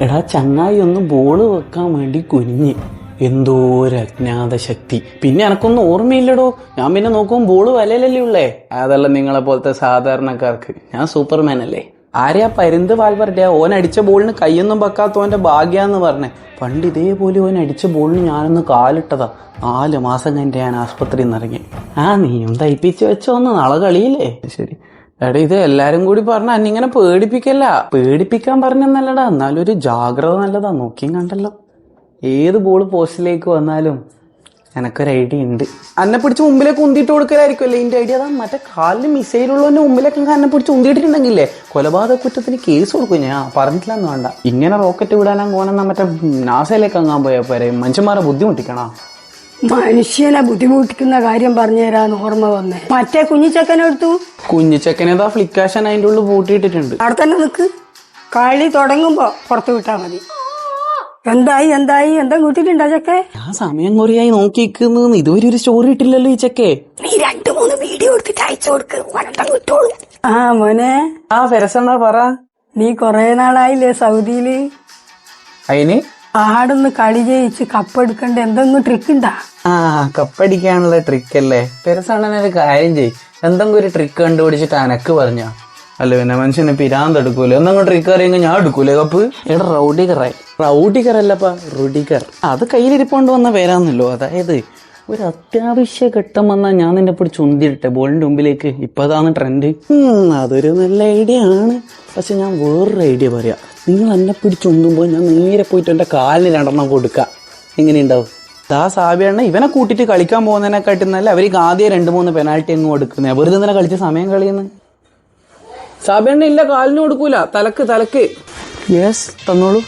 എടാ ചങ്ങായി ഒന്ന് ബോൾ വെക്കാൻ വേണ്ടി കുനിഞ്ഞ്. എന്തോ ഒരു അജ്ഞാത ശക്തി. പിന്നെ എനക്കൊന്നും ഓർമ്മയില്ലടോ. ഞാൻ പിന്നെ നോക്കുമ്പോൾ ബോൾ വലയിലല്ലേ ഉള്ളേ. അതല്ല നിങ്ങളെ പോലത്തെ സാധാരണക്കാർക്ക്. ഞാൻ സൂപ്പർമാൻ അല്ലേ? ആരെയാ പരുന്ത് വാൽവരട്ടെ ഓൻ അടിച്ച ബോളിന് കൈയൊന്നും വെക്കാത്തവന്റെ ഭാഗ്യാന്ന് പറഞ്ഞേ. പണ്ട് ഇതേപോലെ ഓൻ അടിച്ച ബോളിന് ഞാനൊന്ന് കാലിട്ടതാ. നാല് മാസം കഴിഞ്ഞിട്ട് ഞാൻ ആസ്പത്രിയിൽ നിന്ന് ഇറങ്ങി ആ നീയും തയ്പ്പിച്ച് വെച്ചോന്ന് നാളെ കളിയില്ലേ? ശരി. എടാ ഇത് എല്ലാരും കൂടി പറഞ്ഞ അന്നിങ്ങനെ പേടിപ്പിക്കല്ല. പേടിപ്പിക്കാൻ പറഞ്ഞെന്നല്ലടാ. എന്നാലും ഒരു ജാഗ്രത നല്ലതാ. നോക്കിയും കണ്ടല്ലോ. ഏത് ബോൾ പോസ്റ്റിലേക്ക് വന്നാലും എനക്കൊരു ഐഡിയ ഉണ്ട്. അന്നെ പിടിച്ച് മുമ്പിലേക്ക് ഉന്തിയിട്ട് കൊടുക്കലായിരിക്കുമല്ലേ ഇതിന്റെ ഐഡിയ അതാ. മറ്റേ കാലിൽ മിസൈലുള്ളവന്റെ മുമ്പിലേക്ക് അന്നെ പിടിച്ച് ഉന്തിട്ടിട്ടുണ്ടെങ്കിലേ കൊലപാതക കുറ്റത്തിന് കേസ് കൊടുക്കും. ഞാൻ പറഞ്ഞിട്ടില്ലെന്ന് വേണ്ട. ഇങ്ങനെ റോക്കറ്റ് വിടാനാ പോണെന്നാ മറ്റേ നാസയിലേക്ക് അങ്ങാൻ പോയാ പോരെ. മനുഷ്യന്മാരെ ബുദ്ധിമുട്ടിക്കണോ? മനുഷ്യനെ ബുദ്ധിമുട്ടിക്കുന്ന കാര്യം പറഞ്ഞു തരാന്ന് ഓർമ്മ വന്നേ. മറ്റേ കുഞ്ഞിച്ചക്കനെടുത്തു കുഞ്ഞിച്ചക്കനേതാ ഫ്ലിക്കാഷൻ അതിന്റെ ഉള്ളിൽ പൂട്ടിയിട്ടിട്ടുണ്ട്. അവിടെ തന്നെ നിക്ക്. കളി തുടങ്ങുമ്പോ പുറത്തു വിട്ടാ മതി. എന്തായി എന്തായി? എന്താ കൂട്ടിട്ടുണ്ടോ ചക്കെ? ആ സമയം കുറയായി നോക്കിക്കുന്നു ഇതുവരെ ഒരു സ്റ്റോറി ഇട്ടില്ലല്ലോ ഈ ചെക്കേ. നീ രണ്ടു മൂന്ന് വീഡിയോ എടുത്തിട്ട് അയച്ചു കൊടുക്ക്. ആ മോനെ. ആ പെരസണ്ണ പറ. നീ കൊറേ നാളായില്ലേ സൗദിയിൽ? അതിന് ആടുന്ന് കളി ജയിച്ച് കപ്പെടുക്കണ്ട എന്തൊന്നും ട്രിക്ക് ഉണ്ടാ ആ കപ്പടിക്കാനുള്ള ട്രിക്ക് അല്ലേ? പെരസണ്ണനൊരു ഒരു കാര്യം ചെയ് എന്തെങ്കിലും ഒരു ട്രിക്ക് കണ്ടുപിടിച്ചിട്ട് അനക്ക് പറഞ്ഞ? അല്ല പിന്നെ മനുഷ്യനെ പിരാന്ത് എടുക്കൂല? എന്തെങ്കിലും ട്രിക്ക് അറിയെങ്കിൽ ഞാൻ എടുക്കൂലേ കപ്പ്? എടാ റൗഡികറായി റൗഡികർ. അല്ലപ്പാ റുഡികർ അത് കയ്യിലിരിപ്പോണ്ട് വന്ന പേരാന്നല്ലോ. അതായത് ഒരു അത്യാവശ്യ ഘട്ടം വന്നാൽ ഞാൻ നിന്നെ പിടിച്ച് ചുന്തിട്ടെ ബോളിന്റെ മുമ്പിലേക്ക് ഇപ്പൊ അതാണ് ട്രെൻഡ് അതൊരു നല്ല ഐഡിയ ആണ്. പക്ഷെ ഞാൻ വേറൊരു ഐഡിയ പറയാം. നിങ്ങൾ എന്നെ പിടിച്ച് ഉന്തുമ്പോൾ ഞാൻ നേരെ പോയിട്ട് എന്റെ കാലിന് രണ്ടെണ്ണം കൊടുക്കാം. എങ്ങനെയുണ്ടാവും? ദാ സാബിയണ്ണ ഇവനെ കൂട്ടിട്ട് കളിക്കാൻ പോകുന്നതിനെക്കാട്ടി നല്ല അവർക്ക് ആദ്യം രണ്ട് മൂന്ന് പെനാൽറ്റി അങ്ങ് കൊടുക്കുന്നത് വെറുതെ തന്നെ കളിച്ച സമയം കളിയുന്നു? സാബിയണ്ണ ഇല്ല കാലിന് കൊടുക്കൂല. തലക്ക് തലക്ക്. യെസ് തന്നോളൂ.